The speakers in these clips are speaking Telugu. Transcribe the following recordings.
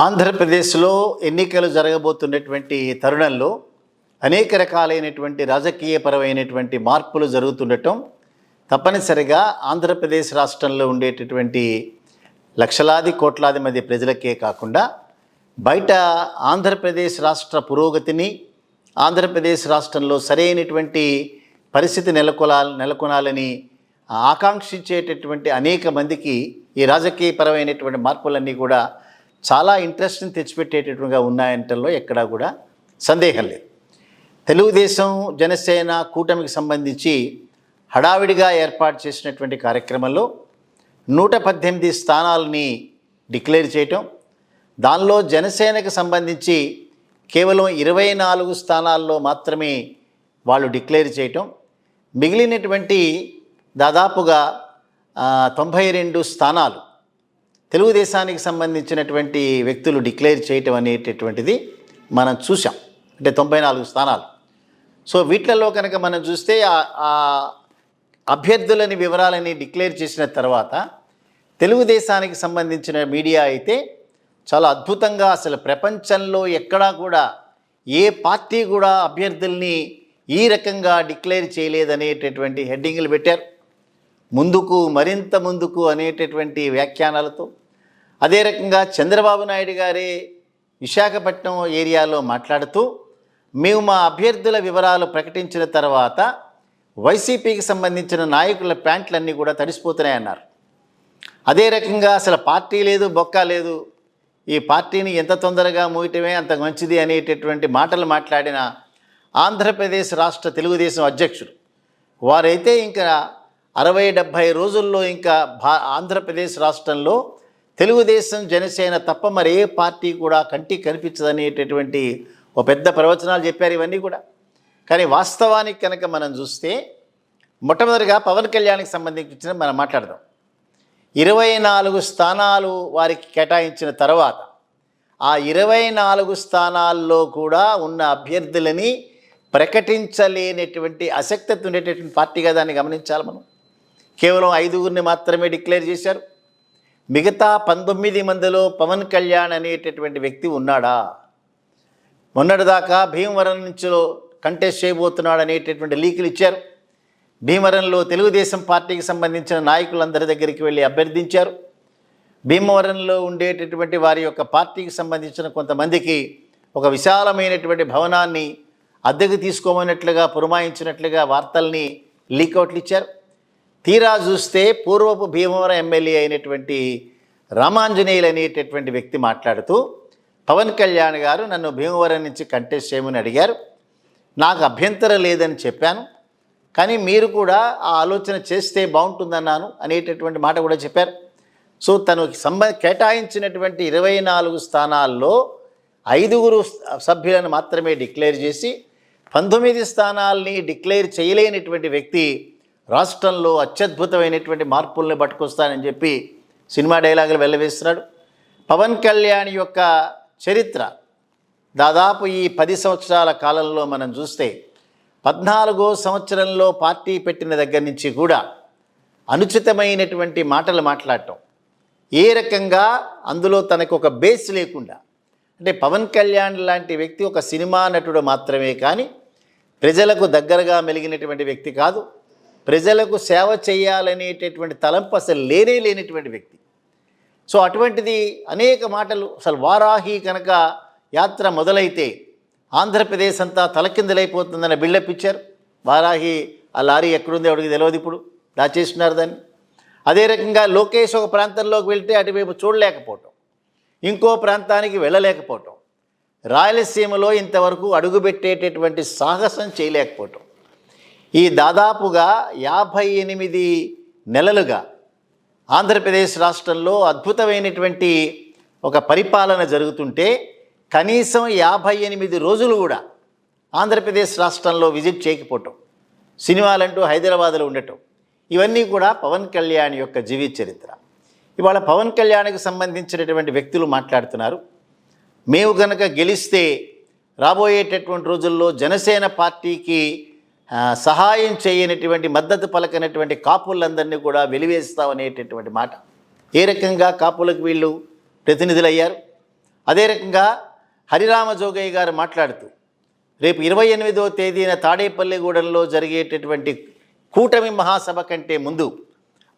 ఆంధ్రప్రదేశ్లో ఎన్నికలు జరగబోతున్నటువంటి తరుణంలో అనేక రకాలైనటువంటి రాజకీయపరమైనటువంటి మార్పులు జరుగుతుండటం తప్పనిసరిగా ఆంధ్రప్రదేశ్ రాష్ట్రంలో ఉండేటటువంటి లక్షలాది కోట్లాది మంది ప్రజలకే కాకుండా బయట ఆంధ్రప్రదేశ్ రాష్ట్ర పురోగతిని ఆంధ్రప్రదేశ్ రాష్ట్రంలో సరైనటువంటి పరిస్థితి నెలకొలా నెలకొనాలని ఆకాంక్షించేటటువంటి అనేక మందికి ఈ రాజకీయపరమైనటువంటి మార్పులన్నీ కూడా చాలా ఇంట్రెస్ట్ని తెచ్చిపెట్టేటట్టుగా ఉన్నాయంటలో ఎక్కడా కూడా సందేహం లేదు. తెలుగుదేశం జనసేన కూటమికి సంబంధించి హడావిడిగా ఏర్పాటు చేసినటువంటి కార్యక్రమంలో నూట పద్దెనిమిది స్థానాలని డిక్లేర్ చేయటం దానిలో జనసేనకు సంబంధించి కేవలం ఇరవై నాలుగు స్థానాల్లో మాత్రమే వాళ్ళు డిక్లేర్ చేయటం మిగిలినటువంటి దాదాపుగా తొంభై రెండు స్థానాలు తెలుగుదేశానికి సంబంధించినటువంటి వ్యక్తులు డిక్లేర్ చేయటం అనేటటువంటిది మనం చూసాం అంటే తొంభై నాలుగు స్థానాలు. సో వీటిలలో కనుక మనం చూస్తే ఆ- అభ్యర్థులని వివరాలని డిక్లేర్ చేసిన తర్వాత తెలుగుదేశానికి సంబంధించిన మీడియా అయితే చాలా అద్భుతంగా అసలు ప్రపంచంలో ఎక్కడా కూడా ఏ పార్టీ కూడా అభ్యర్థుల్ని ఈ రకంగా డిక్లేర్ చేయలేదనేటటువంటి హెడ్డింగ్లు పెట్టారు. ముందుకు మరింత ముందుకు అనేటటువంటి వ్యాఖ్యానాలతో అదే రకంగా చంద్రబాబు నాయుడు గారే విశాఖపట్నం ఏరియాలో మాట్లాడుతూ మేము మా అభ్యర్థుల వివరాలు ప్రకటించిన తర్వాత వైసీపీకి సంబంధించిన నాయకుల ప్యాంట్లన్నీ కూడా తడిసిపోతున్నాయన్నారు అదే రకంగా అసలు పార్టీ లేదు బొక్క లేదు. ఈ పార్టీని ఎంత తొందరగా మూయటమే అంత మంచిది అనేటటువంటి మాటలు మాట్లాడిన ఆంధ్రప్రదేశ్ రాష్ట్ర తెలుగుదేశం అధ్యక్షుడు. వారైతే ఇంకా అరవై డెబ్భై రోజుల్లో ఇంకా భా ఆంధ్రప్రదేశ్ రాష్ట్రంలో తెలుగుదేశం జనసేన తప్ప మరి ఏ పార్టీ కూడా కంటికి కనిపించదనేటటువంటి ఒక పెద్ద ప్రవచనాలు చెప్పారు ఇవన్నీ కూడా. కానీ వాస్తవానికి కనుక మనం చూస్తే మొట్టమొదటిగా పవన్ కళ్యాణ్కి సంబంధించిన మనం మాట్లాడదాం. ఇరవై నాలుగు స్థానాలు వారికి కేటాయించిన తర్వాత ఆ ఇరవై నాలుగు స్థానాల్లో కూడా ఉన్న అభ్యర్థులని ప్రకటించలేనటువంటి అసక్తత ఉండేటటువంటి పార్టీగా దాన్ని గమనించాలి మనం. కేవలం ఐదుగురిని మాత్రమే డిక్లేర్ చేశారు. మిగతా పంతొమ్మిది మందిలో పవన్ కళ్యాణ్ అనేటటువంటి వ్యక్తి ఉన్నాడా? మొన్నటిదాకా భీమవరం నుంచిలో కంటెస్ట్ చేయబోతున్నాడు అనేటటువంటి లీకులు ఇచ్చారు. భీమవరంలో తెలుగుదేశం పార్టీకి సంబంధించిన నాయకులందరి దగ్గరికి వెళ్ళి అభ్యర్థించారు. భీమవరంలో ఉండేటటువంటి వారి యొక్క పార్టీకి సంబంధించిన కొంతమందికి ఒక విశాలమైనటువంటి భవనాన్ని అద్దెకు తీసుకోమన్నట్లుగా పురమాయించినట్లుగా వార్తల్ని లీకౌట్లు ఇచ్చారు. తీరా చూస్తే పూర్వపు భీమవరం ఎమ్మెల్యే అయినటువంటి రామాంజనేయులు అనేటటువంటి వ్యక్తి మాట్లాడుతూ పవన్ కళ్యాణ్ గారు నన్ను భీమవరం నుంచి కంటెస్ట్ చేయమని అడిగారు. నాకు అభ్యంతరం లేదని చెప్పాను. కానీ మీరు కూడా ఆ ఆలోచన చేస్తే బాగుంటుందన్నాను అనేటటువంటి మాట కూడా చెప్పారు. సో తను సంబ కేటాయించినటువంటి ఇరవై నాలుగు స్థానాల్లో ఐదుగురు సభ్యులను మాత్రమే డిక్లేర్ చేసి పంతొమ్మిది స్థానాల్ని డిక్లేర్ చేయలేనటువంటి వ్యక్తి రాష్ట్రంలో అత్యద్భుతమైనటువంటి మార్పుల్ని పట్టుకొస్తానని చెప్పి సినిమా డైలాగులు వెళ్ళవేస్తున్నాడు పవన్ కళ్యాణ్ యొక్క చరిత్ర దాదాపు ఈ పది సంవత్సరాల కాలంలో మనం చూస్తే పద్నాలుగో సంవత్సరంలో పార్టీ పెట్టిన దగ్గర నుంచి కూడా అనుచితమైనటువంటి మాటలు మాట్లాడటం. ఏ రకంగా అందులో తనకు ఒక బేస్ లేకుండా అంటే పవన్ కళ్యాణ్ లాంటి వ్యక్తి ఒక సినిమా నటుడు మాత్రమే కానీ ప్రజలకు దగ్గరగా మెలిగినటువంటి వ్యక్తి కాదు. ప్రజలకు సేవ చేయాలనేటటువంటి తలంపు అసలు లేనే లేనటువంటి వ్యక్తి. సో అటువంటిది అనేక మాటలు అసలు వారాహి కనుక యాత్ర మొదలైతే ఆంధ్రప్రదేశ్ అంతా తలకిందులైపోతుందనే బిల్డప్ ఇచ్చారు. వారాహి ఆ లారీ ఎక్కడుంది ఎవరికి తెలియదు ఇప్పుడు దాచేస్తున్నారు దాన్ని. అదే రకంగా లోకేష్ ఒక ప్రాంతంలోకి వెళ్తే అటువైపు చూడలేకపోవటం ఇంకో ప్రాంతానికి వెళ్ళలేకపోవటం రాయలసీమలో ఇంతవరకు అడుగుపెట్టేటటువంటి సాహసం చేయలేకపోవటం. ఈ దాదాపుగా యాభై ఎనిమిది నెలలుగా ఆంధ్రప్రదేశ్ రాష్ట్రంలో అద్భుతమైనటువంటి ఒక పరిపాలన జరుగుతుంటే కనీసం యాభై ఎనిమిది రోజులు కూడా ఆంధ్రప్రదేశ్ రాష్ట్రంలో విజిట్ చేయకపోవటం సినిమాలంటూ హైదరాబాద్లో ఉండటం ఇవన్నీ కూడా పవన్ కళ్యాణ్ యొక్క జీవిత చరిత్ర. ఇవాళ పవన్ కళ్యాణ్కి సంబంధించినటువంటి వ్యక్తులు మాట్లాడుతున్నారు. మేము కనుక గెలిస్తే రాబోయేటటువంటి రోజుల్లో జనసేన పార్టీకి సహాయం చేయనటువంటి మద్దతు పలకనటువంటి కాపులందరినీ కూడా వెలివేస్తామనేటటువంటి మాట. ఏ రకంగా కాపులకు వీళ్ళు ప్రతినిధులయ్యారు? అదే రకంగా హరిరామ జోగయ్య గారు మాట్లాడుతూ రేపు ఇరవై ఎనిమిదో తేదీన తాడేపల్లిగూడెంలో జరిగేటటువంటి కూటమి మహాసభ కంటే ముందు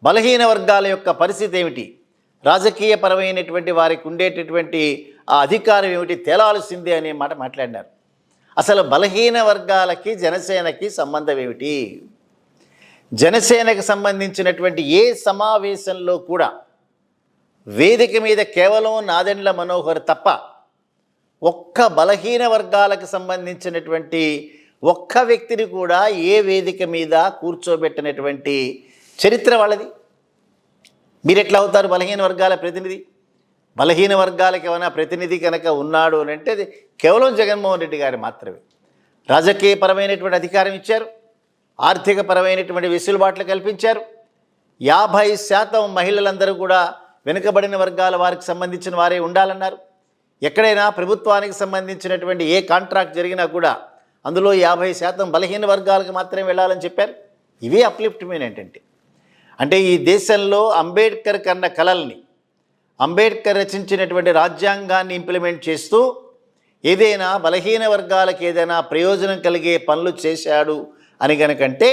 బలహీన వర్గాల యొక్క పరిస్థితి ఏమిటి? రాజకీయపరమైనటువంటి వారికి ఉండేటటువంటి ఆ అధికారం ఏమిటి? తేలాల్సిందే అనే మాట మాట్లాడినారు. అసలు బలహీన వర్గాలకి జనసేనకి సంబంధం ఏమిటి? జనసేనకు సంబంధించినటువంటి ఏ సమావేశంలో కూడా వేదిక మీద కేవలం నాదెండ్ల మనోహర్ తప్ప ఒక్క బలహీన వర్గాలకు సంబంధించినటువంటి ఒక్క వ్యక్తిని కూడా ఏ వేదిక మీద కూర్చోబెట్టినటువంటి చరిత్ర వాళ్ళది. మీరు ఎట్లా అవుతారు బలహీన వర్గాల ప్రతినిధి? బలహీన వర్గాలకు ఏమైనా ప్రతినిధి కనుక ఉన్నాడు అని అంటే అది కేవలం జగన్మోహన్ రెడ్డి గారు మాత్రమే. రాజకీయపరమైనటువంటి అధికారం ఇచ్చారు. ఆర్థికపరమైనటువంటి వెసులుబాట్లు కల్పించారు. యాభై శాతం మహిళలందరూ కూడా వెనుకబడిన వర్గాల వారికి సంబంధించిన వారే ఉండాలన్నారు. ఎక్కడైనా ప్రభుత్వానికి సంబంధించినటువంటి ఏ కాంట్రాక్ట్ జరిగినా కూడా అందులో యాభై శాతం బలహీన వర్గాలకు మాత్రమే వెళ్ళాలని చెప్పారు. ఇవే అప్లిఫ్ట్మెంట్ ఏంటంటే అంటే ఈ దేశంలో అంబేద్కర్ కన్న కళల్ని అంబేద్కర్ రచించినటువంటి రాజ్యాంగాన్ని ఇంప్లిమెంట్ చేస్తూ ఏదైనా బలహీన వర్గాలకు ఏదైనా ప్రయోజనం కలిగే పనులు చేశాడు అని కనుకంటే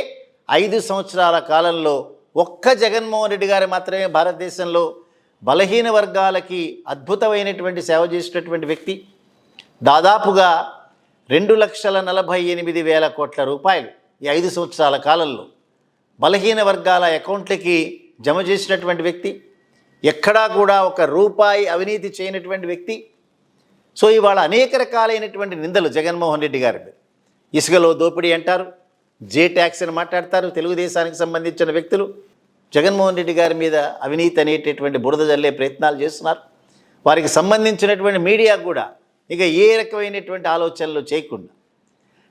ఐదు సంవత్సరాల కాలంలో ఒక్క జగన్మోహన్ రెడ్డి గారు మాత్రమే భారతదేశంలో బలహీన వర్గాలకి అద్భుతమైనటువంటి సేవ చేసినటువంటి వ్యక్తి. దాదాపుగా రెండు లక్షల నలభై ఎనిమిది వేల కోట్ల రూపాయలు ఈ ఐదు సంవత్సరాల కాలంలో బలహీన వర్గాల అకౌంట్లకి జమ చేసినటువంటి వ్యక్తి. ఎక్కడా కూడా ఒక రూపాయి అవినీతి చేయనటువంటి వ్యక్తి. సో ఇవాళ అనేక రకాలైనటువంటి నిందలు జగన్మోహన్ రెడ్డి గారి మీద. ఇసుకలో దోపిడీ అంటారు జే ట్యాక్స్ అని మాట్లాడతారు తెలుగుదేశానికి సంబంధించిన వ్యక్తులు. జగన్మోహన్ రెడ్డి గారి మీద అవినీతి అనేటటువంటి బురద జల్లే ప్రయత్నాలు చేస్తున్నారు. వారికి సంబంధించినటువంటి మీడియా కూడా ఇక ఏ రకమైనటువంటి ఆలోచనలు చేయకుండా.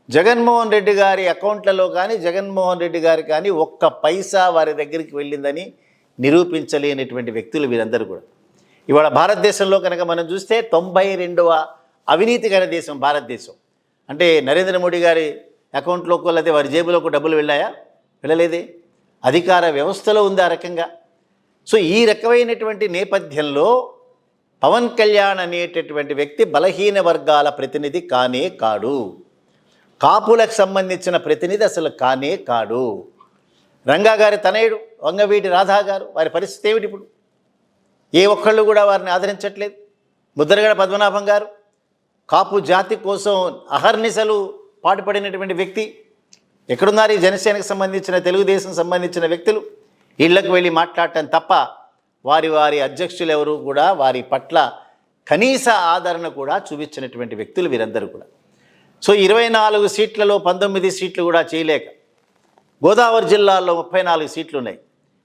జగన్మోహన్ రెడ్డి గారి అకౌంట్లలో కానీ జగన్మోహన్ రెడ్డి గారి కానీ ఒక్క పైసా వారి దగ్గరికి వెళ్ళిందని నిరూపించలేనటువంటి వ్యక్తులు వీరందరూ కూడా. ఇవాళ భారతదేశంలో కనుక మనం చూస్తే తొంభై రెండవ అవినీతికర దేశం భారతదేశం. అంటే నరేంద్ర మోడీ గారి అకౌంట్లోకి లేకపోతే వారి జేబులోకి డబ్బులు వెళ్ళాయా? వెళ్ళలేదే. అధికార వ్యవస్థలో ఉంది ఆ రకంగా. సో ఈ రకమైనటువంటి నేపథ్యంలో పవన్ కళ్యాణ్ అనేటటువంటి వ్యక్తి బలహీన వర్గాల ప్రతినిధి కానే కాడు. కాపులకు సంబంధించిన ప్రతినిధి అసలు కానే కాడు. రంగా గారి తనయుడు వంగవీటి రాధా గారు వారి పరిస్థితి ఏమిటి ఇప్పుడు? ఏ ఒక్కళ్ళు కూడా వారిని ఆదరించట్లేదు. ముద్రగడ పద్మనాభం గారు కాపు జాతి కోసం అహర్నిశలు పాటుపడినటువంటి వ్యక్తి ఎక్కడున్నారు ఈ జనసేనకు సంబంధించిన తెలుగుదేశం సంబంధించిన వ్యక్తులు? ఇళ్ళకు వెళ్ళి మాట్లాడటం తప్ప వారి వారి అధ్యక్షులు ఎవరు కూడా వారి పట్ల కనీస ఆదరణ కూడా చూపించినటువంటి వ్యక్తులు వీరందరూ కూడా. సో ఇరవై నాలుగు సీట్లలో పంతొమ్మిది సీట్లు కూడా చేయలేక గోదావరి జిల్లాలో ముప్పై నాలుగు సీట్లు ఉన్నాయి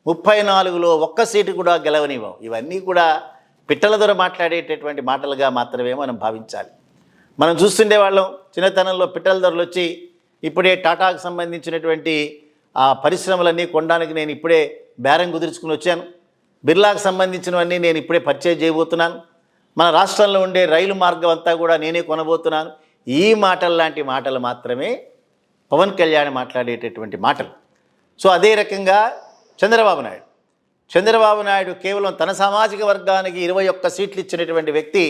ముప్పై నాలుగులో ఒక్క సీటు కూడా గెలవనివ్వం ఇవన్నీ కూడా పిట్టల దొర మాట్లాడేటటువంటి మాటలుగా మాత్రమే మనం భావించాలి. మనం చూస్తుండే వాళ్ళం చిన్నతనంలో పిట్టల ధరలు వచ్చి ఇప్పుడే టాటాకు సంబంధించినటువంటి ఆ పరిశ్రమలన్నీ కొనడానికి నేను ఇప్పుడే బేరం కుదుర్చుకుని వచ్చాను. బిర్లాకు సంబంధించినవన్నీ నేను ఇప్పుడే పర్చేజ్ చేయబోతున్నాను. మన రాష్ట్రంలో ఉండే రైలు మార్గం అంతా కూడా నేనే కొనబోతున్నాను. ఈ మాటలు లాంటి మాటలు మాత్రమే పవన్ కళ్యాణ్ మాట్లాడేటటువంటి మాటలు. సో అదే రకంగా చంద్రబాబు నాయుడు. చంద్రబాబు నాయుడు కేవలం తన సామాజిక వర్గానికి ఇరవై ఒక్క సీట్లు ఇచ్చినటువంటి వ్యక్తి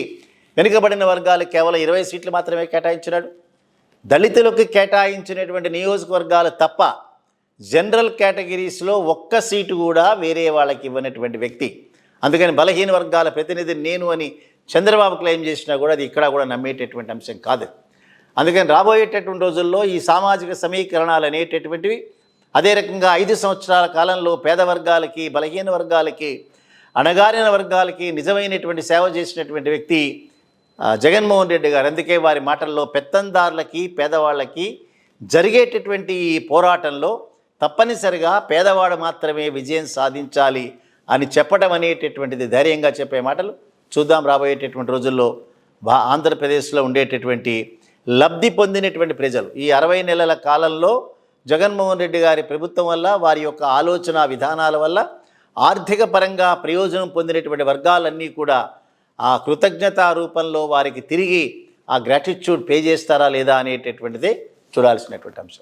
వెనుకబడిన వర్గాలు కేవలం ఇరవై సీట్లు మాత్రమే కేటాయించినాడు. దళితులకు కేటాయించినటువంటి నియోజకవర్గాలు తప్ప జనరల్ కేటగిరీస్లో ఒక్క సీటు కూడా వేరే వాళ్ళకి ఇవ్వనటువంటి వ్యక్తి. అందుకని బలహీన వర్గాల ప్రతినిధి నేను అని చంద్రబాబు క్లెయిమ్ చేసినా కూడా అది ఇక్కడ కూడా నమ్మేటటువంటి అంశం కాదు. అందుకని రాబోయేటటువంటి రోజుల్లో ఈ సామాజిక సమీకరణాలు అనేటటువంటివి అదే రకంగా ఐదు సంవత్సరాల కాలంలో పేద వర్గాలకి బలహీన వర్గాలకి అణగారిన వర్గాలకి నిజమైనటువంటి సేవ చేసినటువంటి వ్యక్తి జగన్మోహన్ రెడ్డి గారు. అందుకే వారి మాటల్లో పెత్తందారులకి పేదవాళ్ళకి జరిగేటటువంటి ఈ పోరాటంలో తప్పనిసరిగా పేదవాడు మాత్రమే విజయం సాధించాలి అని చెప్పడం అనేటటువంటిది ధైర్యంగా చెప్పే మాటలు చూద్దాం రాబోయేటటువంటి రోజుల్లో బా ఆంధ్రప్రదేశ్లో ఉండేటటువంటి లబ్ధి పొందినటువంటి ప్రజలు. ఈ అరవై నెలల కాలంలో జగన్మోహన్ రెడ్డి గారి ప్రభుత్వం వల్ల వారి యొక్క ఆలోచన విధానాల వల్ల ఆర్థిక పరంగా ప్రయోజనం పొందినటువంటి వర్గాలన్నీ కూడా ఆ కృతజ్ఞతా రూపంలో వారికి తిరిగి ఆ గ్రాటిట్యూడ్ పే చేస్తారా లేదా అనేటటువంటిది చూడాల్సినటువంటి అంశం.